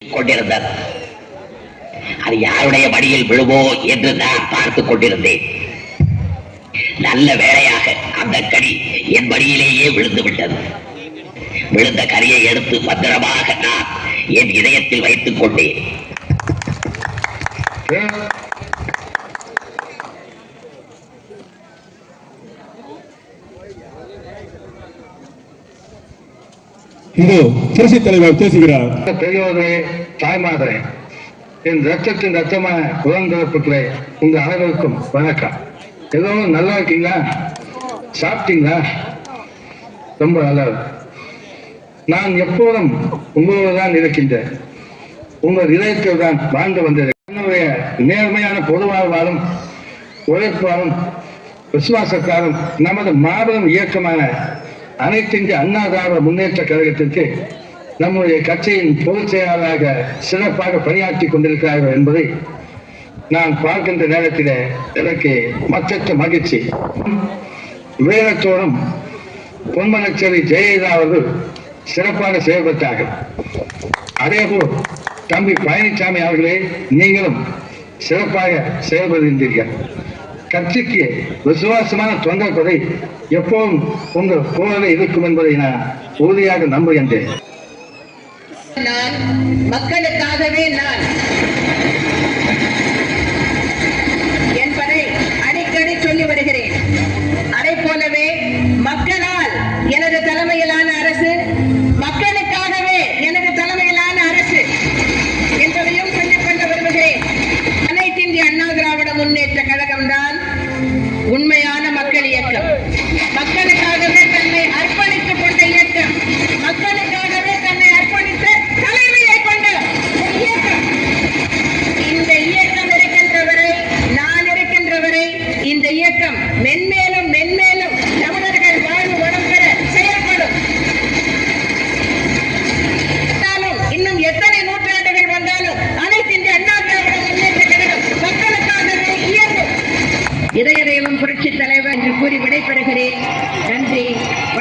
கொண்டிருந்தார் அது யாருடைய மடியில் விழுவோ என்று நான் பார்த்துக் கொண்டிருந்தேன். நல்ல வேலையாக அந்த கடி என் மடியிலேயே விழுந்து விட்டது விழுந்த கரியை எடுத்து பத்திரமாக நான் என் இதயத்தில் வைத்துக் கொண்டேன். இதோ புரட்சி தலைவர் பேசுகிறார். பெரியோர்களே தாய்மாதரே என் ரத்தத்தின் ரத்தமான உடன்பிறப்புகளே உங்க அனைவருக்கும் வணக்கம். எதுவும் நல்லா இருக்கீங்களா? சாப்பிட்டீங்களா? ரொம்ப நல்லா நான் எப்போதும் உங்களோடு தான் இருக்கின்றேன். உங்கள் இதயத்தில் தான் வாழ்ந்து வந்தது. என்னுடைய நேர்மையான பொதுவாழ்வாலும் உழைப்பாலும் விசுவாசத்தாலும் நமது மாபெரும் இயக்கமான அனைத்திந்திய அண்ணா திராவிட முன்னேற்ற கழகத்திற்கு நம்முடைய கட்சியின் பொதுச் செயலாளராக சிறப்பாக பணியாற்றி கொண்டிருக்கிறார்கள் என்பதை நான் பார்க்கின்ற நேரத்தில் எனக்கு மற்றற்ற மகிழ்ச்சி. வீரத்தோடும் பொன்மலச்சேரி ஜெயலலிதா அவர்கள் சிறப்பாக செயல்பட்டார்கள் அதேபோல் தம்பி பழனிசாமி அவர்களே நீங்களும் சிறப்பாக செயல்படுகின்றீர்கள். கட்சிக்கு விசுவாசமான தொண்டர் கொடை எப்பவும் உங்கள் போலவே இருக்கும் என்பதை நான் உறுதியாக நம்புகின்றேன். நான் மக்களுக்காகவே நான் உண்மையான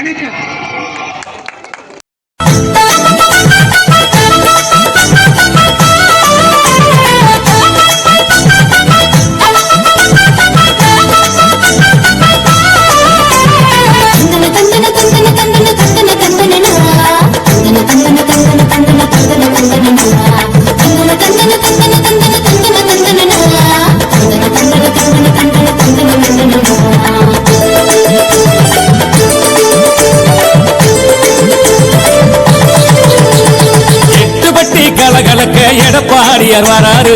வணக்கம் எடப்பாடியார் வராரு.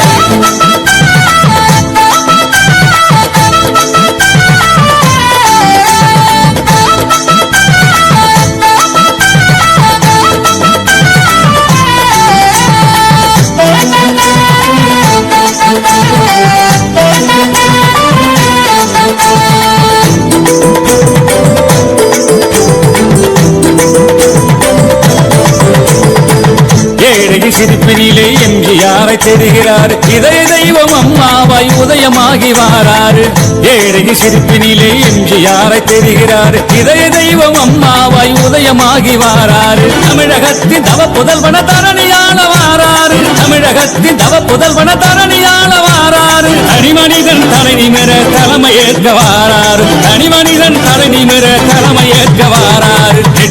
தெரிகிறார் இதய தெய்வம் அம்மாவாய் உதயமாகி வாராரு ஏழகி சிரிப்பினிலே எம்ஜிஆரை தெரிகிறார் இதய தெய்வம் அம்மாவாய் உதயமாகி வாராரு தமிழகத்தின் தவ புதல்வன தரணியாள வாராரு தமிழகத்தின் தவ புதல்வன தரணியாள வாராரு தனிமனிதன் தலை நிமிர தலைமையேற்க வாராரு தனிமனிதன் தலை நிமிர தலைமையேற்க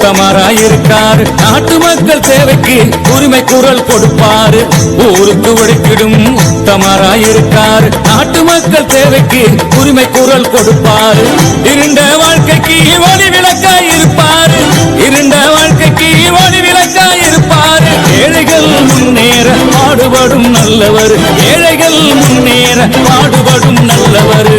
உத்தமரா இருக்காரு நாட்டு மக்கள் சேவைக்கு உரிமை குரல் கொடுப்பாரு. ஊருக்கு ஒடுக்கிடும் உத்தமரா இருக்காரு நாட்டு மக்கள் சேவைக்கு உரிமை குரல் கொடுப்பாரு. இருண்ட வாழ்க்கைக்கு ஒளி விளக்கா இருப்பாரு. இருண்ட வாழ்க்கைக்கு ஒளி விளக்கா இருப்பாரு. ஏழைகள் முன்னேற பாடுபடும் நல்லவர். ஏழைகள் முன்னேற பாடுபடும் நல்லவர்.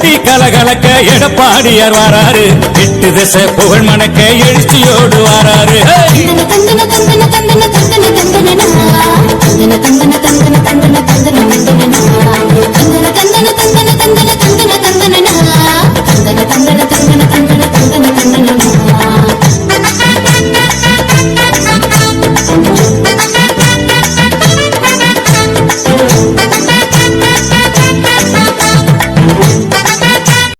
எட்டுப்பட்டி கலகலக்க எடப்பாடியார் வராரு. எட்டு திசை புகழ் மணக்க எழுச்சியோடு வாராரு.